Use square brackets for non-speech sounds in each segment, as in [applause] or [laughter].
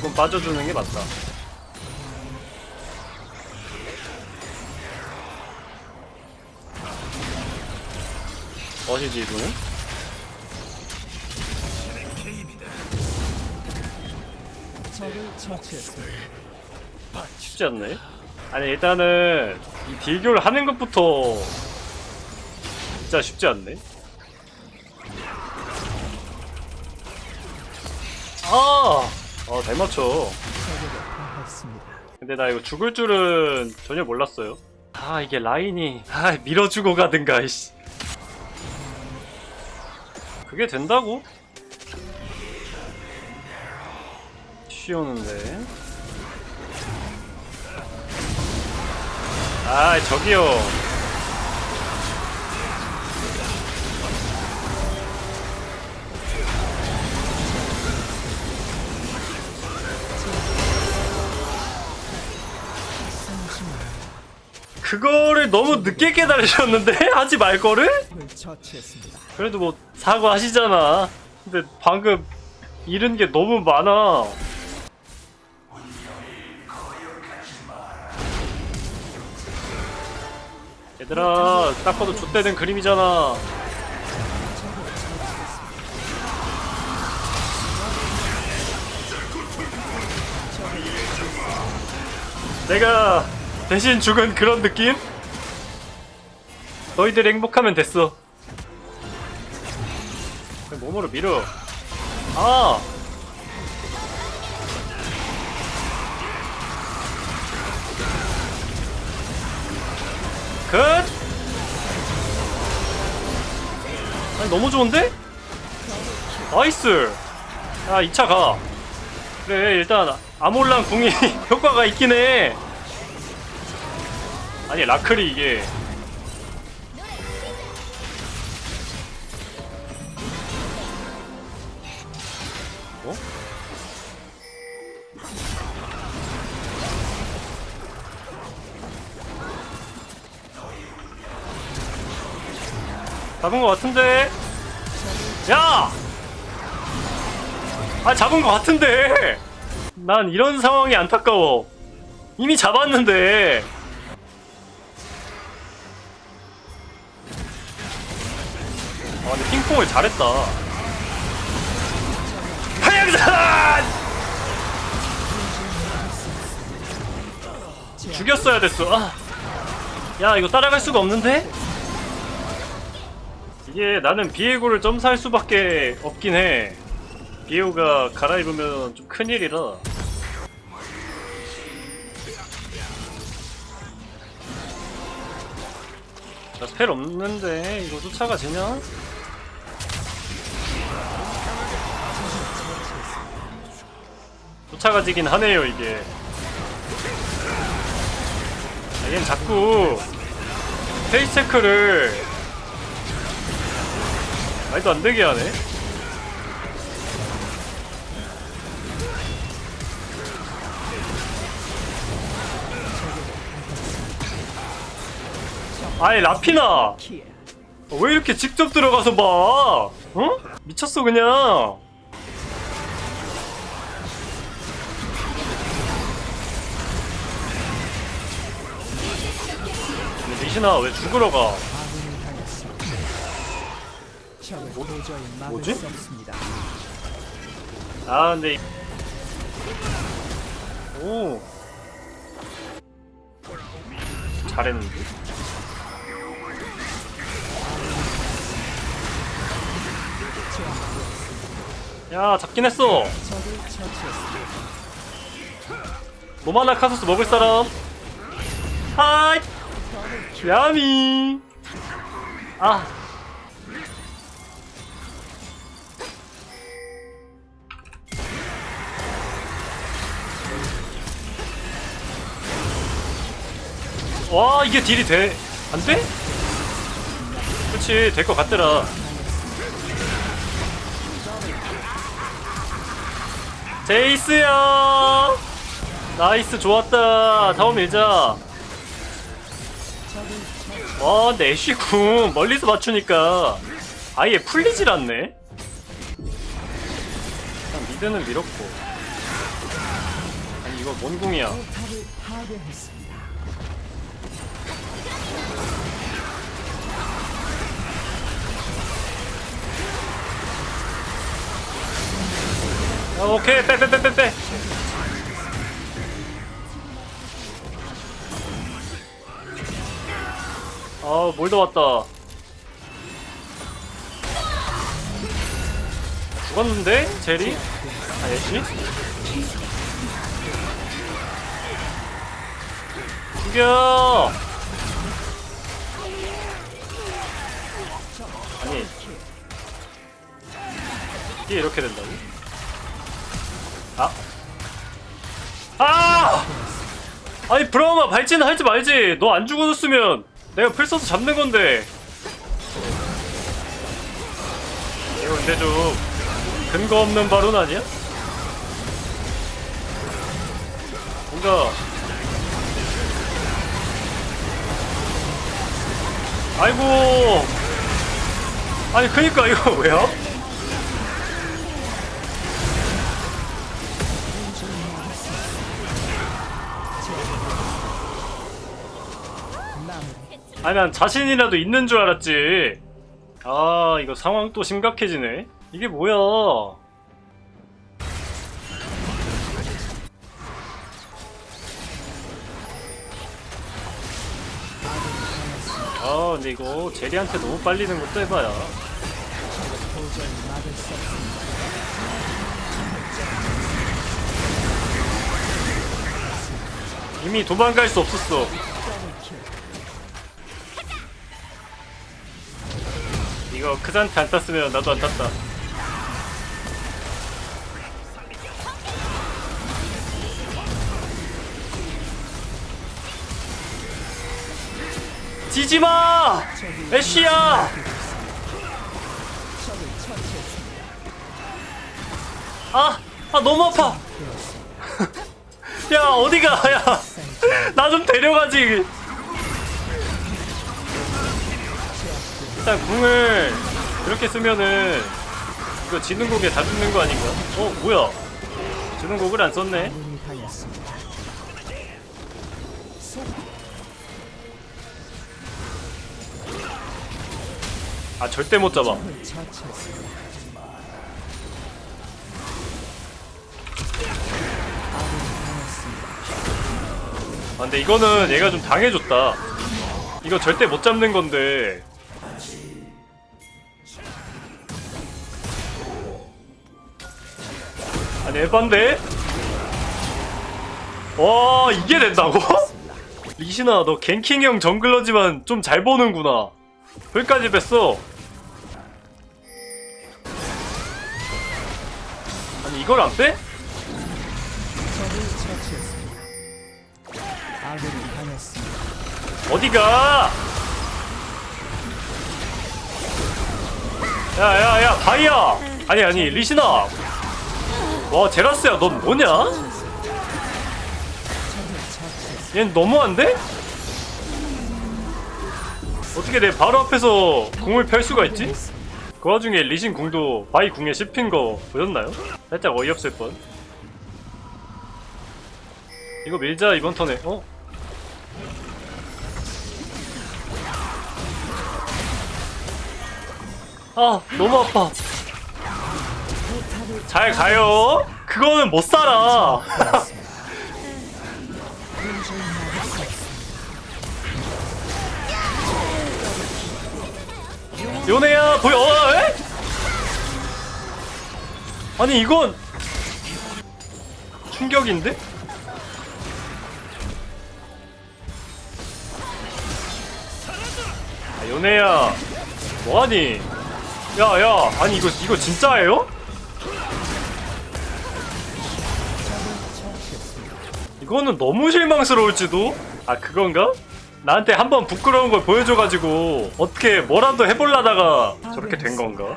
조금 빠져주는 게 맞다. 멋이지 이분은? 적을 처치했습니다. 쉽지 않네. 아니 일단은 이 딜교를 하는 것부터 진짜 쉽지 않네. 아, 어, 잘 맞춰. 근데 나 이거 죽을 줄은 전혀 몰랐어요. 아 이게 라인이 아 밀어주고 가든가 이씨. 그게 된다고? 쉬우는데. 아 저기요. 그거를 너무 늦게 깨달으셨는데 [laughs] 하지 말 거를? 그래도 뭐 사과하시잖아. 근데 방금 잃은 게 너무 많아. 얘들아, 딱 봐도 좆대는 그림이잖아. 내가 대신 죽은 그런 느낌? 너희들 행복하면 됐어. 몸으로 밀어. 아! 끝! 아니, 너무 좋은데? 나이스! 야, 2차 가. 그래, 일단, 아몰랑 궁이 [laughs] 효과가 있긴 해. 아니, 라클이 이게. 어? 잡은 것 같은데? 야! 아, 잡은 것 같은데! 난 이런 상황이 안타까워. 이미 잡았는데. 핑퐁을 잘했다. 하양산! 죽였어야 됐어. 아. 야, 이거 따라갈 수가 없는데? 이게 나는 비에고를 점사할 수밖에 없긴 해. 비에고가 갈아입으면 좀 큰일이라. 나 스펠 없는데 이거 쫓아가 되냐? 쫓아가지긴 하네요 이게 아, 얘는 자꾸 페이스 체크를 말도 안 되게 하네 아이 라피나 킬. 왜 이렇게 직접 들어가서 봐? 어? 미쳤어 그냥. 리신아 왜 죽으러 가? 막을 뭐지? 아 근데 이- 오 잘했는데? 야 잡긴 했어. 노마나 카소스 먹을 사람? 하이! 야미! 아. 와, 이게 딜이 돼? 안 돼? 그치, 될것 같더라. 제이스야! 나이스 좋았다 다음 밀자 와 애쉬궁. 멀리서 맞추니까 아예 풀리질 않네. 일단 미드는 밀었고. 아니 이거 뭔 궁이야. 아, 오케이. 빼빼빼 빼빼 아 몰더 왔다. 죽었는데? 제리? 아 예시? 죽여! 아니. 이게 이렇게 된다고? 아. 아! 아니 브라우마 발진 하지 말지! 너 안 죽어줬으면 내가 풀 써서 잡는 건데 이거 근데 좀 근거 없는 발언 아니야? 뭔가 아이고 아니 그니까 이거 [laughs] 왜요? 마무리. 아니 난 자신이라도 있는 줄 알았지. 아 이거 상황 또 심각해지네. 이게 뭐야? 아 근데 이거 제리한테 너무 빨리는 것도 해봐야. 이미 도망갈 수 없었어 이거 크산테 안 땄으면 나도 안 땄다 지지마! 애쉬야! 아! 아 너무 아파! [laughs] 야 어디가 야! [laughs] 나 좀 데려가지 일단 궁을 그렇게 쓰면은 이거 지는 곡에 다 죽는 거 아닌가? 어 뭐야 지는 곡을 안 썼네. 아 절대 못 잡아. 아 근데 이거는 얘가 좀 당해줬다 이거 절대 못 잡는 건데 아니 에반데? 와 이게 된다고? [laughs] 리신아 너 갱킹형 정글러지만 좀 잘 보는구나 거기까지 뺐어 아니 이걸 안 빼? 어디가? 야야야 바이야 아니 아니 리시나 와 제라스야 넌 뭐냐? 얜 너무한데? 어떻게 내 바로 앞에서 궁을 펼 수가 있지? 그 와중에 리신 궁도 바이 궁에 씹힌 거 보셨나요? 살짝 어이없을 뻔 이거 밀자 이번 턴에 어? 아 너무 아파 잘 가요 그거는 못 살아. 요네야 보여 어, 에? 아니 이건 충격인데? 아, 요네야 뭐하니 야야 아니 이거 이거 진짜예요? 이거는 너무 실망스러울지도 아 그건가? 나한테 한번 부끄러운 걸 보여줘가지고 어떻게 뭐라도 해볼라다가 저렇게 된 건가?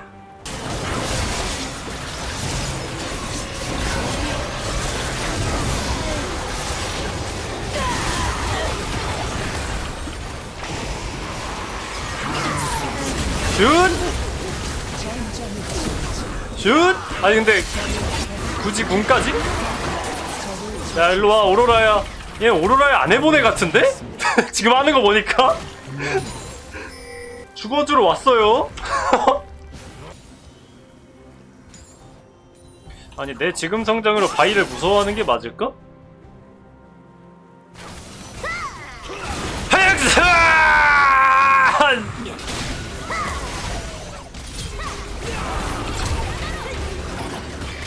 슛! 슛! 아니 근데 굳이 군까지? 야 일로 와 오로라야 얘 오로라야 안 해본 애 같은데? [laughs] 지금 하는 거 보니까 [laughs] 죽어주러 왔어요 [laughs] 아니 내 지금 성장으로 바위를 무서워하는 게 맞을까?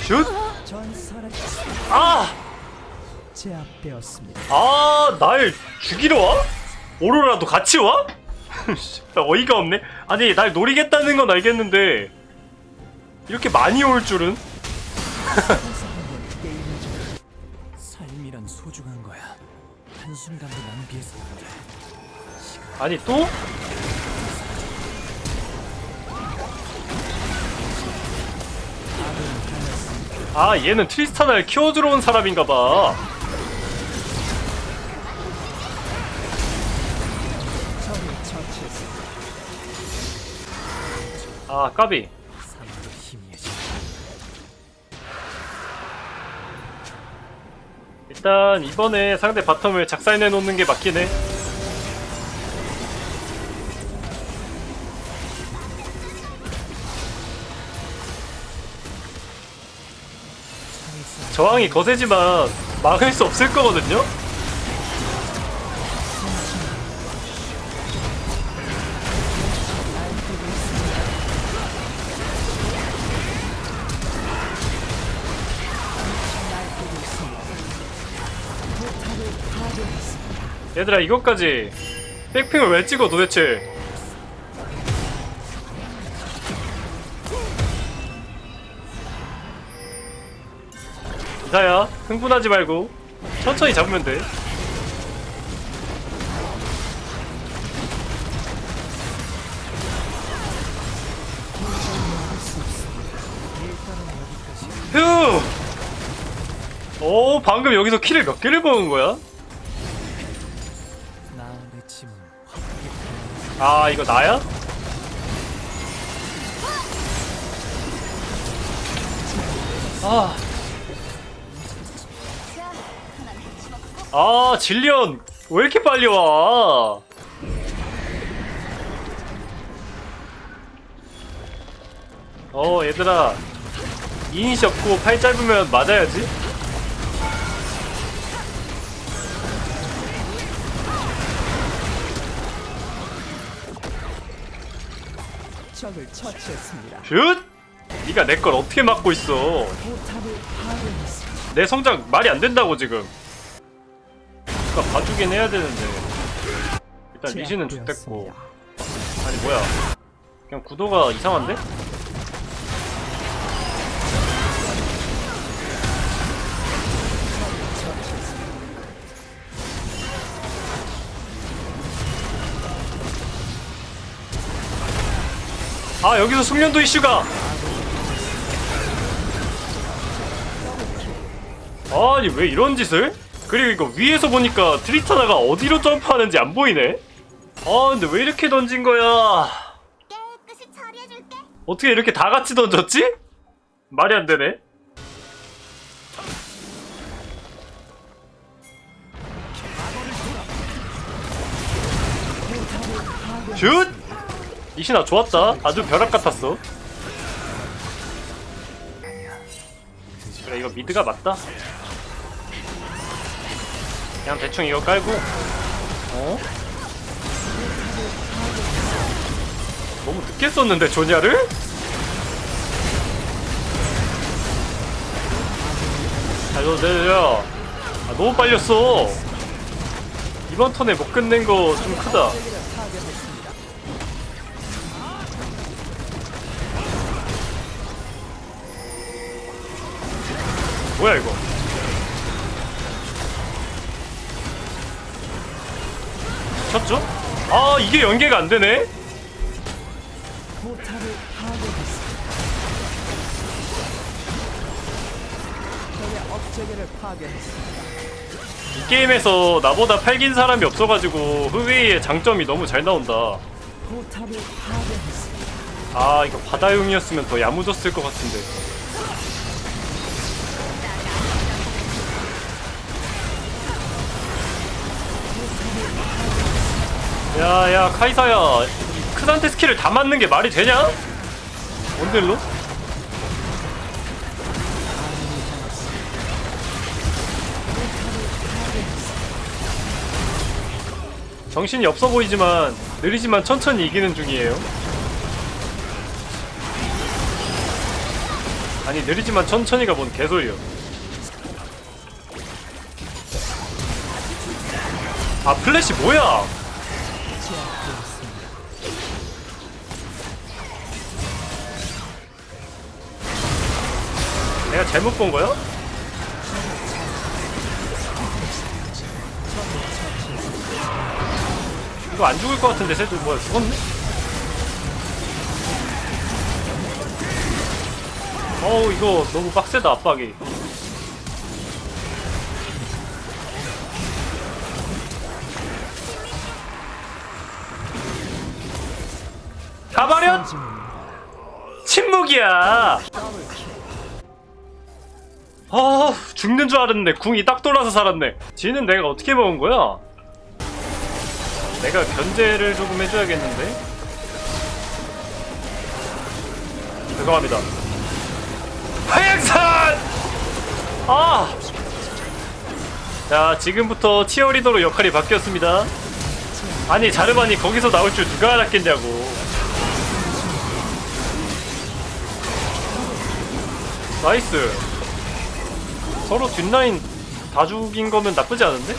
슛! 아! 제압되었습니다. 아, 날 죽이러 와? 오로라도 같이 와? 나 [laughs] 어이가 없네. 아니, 날 노리겠다는 건 알겠는데 이렇게 많이 올 줄은? [laughs] 삶이란 소중한 거야. 한순간도 낭비해서 안 돼. 아니 또? 아, 얘는 트리스타나를 키워주러 온 사람인가 봐. 아, 까비. 일단 이번에 상대 바텀을 작살내 놓는 게 맞긴 해. 저항이 거세지만 막을 수 없을 거거든요? 얘들아 이것까지 백핑을 왜 찍어 도대체 이사야 흥분하지 말고 천천히 잡으면 돼 휴! 오 방금 여기서 키를 몇 개를 먹은 거야? 아 이거 나야? 아. 아 질리언 왜 이렇게 빨리 와? 어 얘들아 이니시 없고 팔 짧으면 맞아야지 적을 처치했습니다. 슛! 니가 내 걸 어떻게 막고 있어 포탑을 파괴했습니다. 내 성장 말이 안 된다고 지금. 그니까 봐주긴 해야 되는데. 일단 리시는 좋댔고. 제압되었습니다. 아니 뭐야? 그냥 구도가 이상한데? 아 여기서 숙련도 이슈가 아니 왜 이런 짓을? 그리고 이거 위에서 보니까 트리타나가 어디로 점프하는지 안 보이네? 아 근데 왜 이렇게 던진 거야. 어떻게 이렇게 다 같이 던졌지? 말이 안 되네 슛! 이신아 좋았다. 아주 벼락 같았어. 그래 이거 미드가 맞다. 그냥 대충 이거 깔고. 어? 너무 늦게 썼는데 조냐를? 잘도 내려 아 너무 빨렸어. 이번 턴에 못 끝낸 거 좀 크다 뭐야 이거 쳤죠? 아 이게 연계가 안 되네? 이 게임에서 나보다 팔긴 사람이 없어가지고 흐웨이의 장점이 너무 잘 나온다. 아 이거 바다용이었으면 더 야무졌을 것 같은데 야야 카이사야 이 크산테 스킬을 다 맞는 게 말이 되냐? 원딜로? 정신이 없어 보이지만 느리지만 천천히 이기는 중이에요. 아니 느리지만 천천히가 뭔 개소리요. 아 플래시 뭐야? 내가 잘못 본 거야? 이거 안 죽을 것 같은데 쟤도 뭐야 죽었네? 어우 이거 너무 빡세다 압박이 가버려! 침묵이야! 아 죽는 줄 알았는데 궁이 딱 돌아서 살았네. 지는 내가 어떻게 먹은 거야? 내가 견제를 조금 해줘야겠는데? 죄송합니다. 하양산! 아! 자 지금부터 치어리더로 역할이 바뀌었습니다. 아니 자르반이 거기서 나올 줄 누가 알았겠냐고. 나이스 서로 뒷라인 다 죽인 거면 나쁘지 않은데?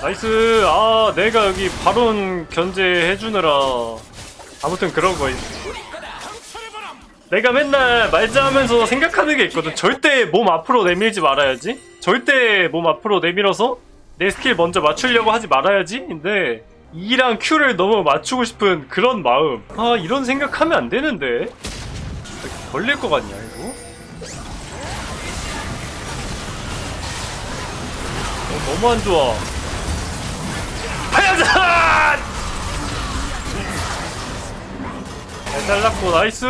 나이스! 아 내가 여기 바론 견제해주느라 아무튼 그런 거임. 내가 맨날 말자 하면서 생각하는 게 있거든. 절대 몸 앞으로 내밀지 말아야지. 절대 몸 앞으로 내밀어서 내 스킬 먼저 맞추려고 하지 말아야지 근데 E랑 Q를 너무 맞추고 싶은 그런 마음 아 이런 생각하면 안 되는데 걸릴 것 같냐 이거 어, 너무 안 좋아 하얀산! 잘 잘랐고 나이스!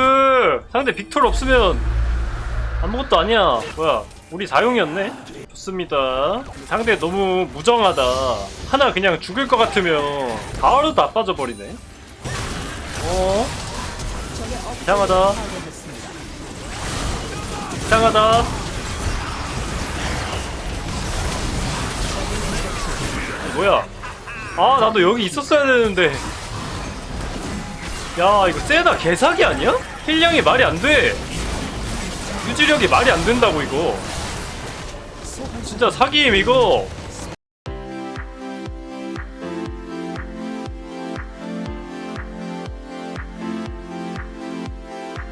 상대 빅토르 없으면 아무것도 아니야 뭐야 우리 사용이었네? 좋습니다. 상대 너무 무정하다. 하나 그냥 죽을 것 같으면 바로 다 빠져버리네. 어? 이상하다. 이상하다. 뭐야? 아 나도 여기 있었어야 되는데. 야 이거 세다 개사기 아니야? 힐량이 말이 안 돼. 유지력이 말이 안 된다고 이거 진짜 사기임 이거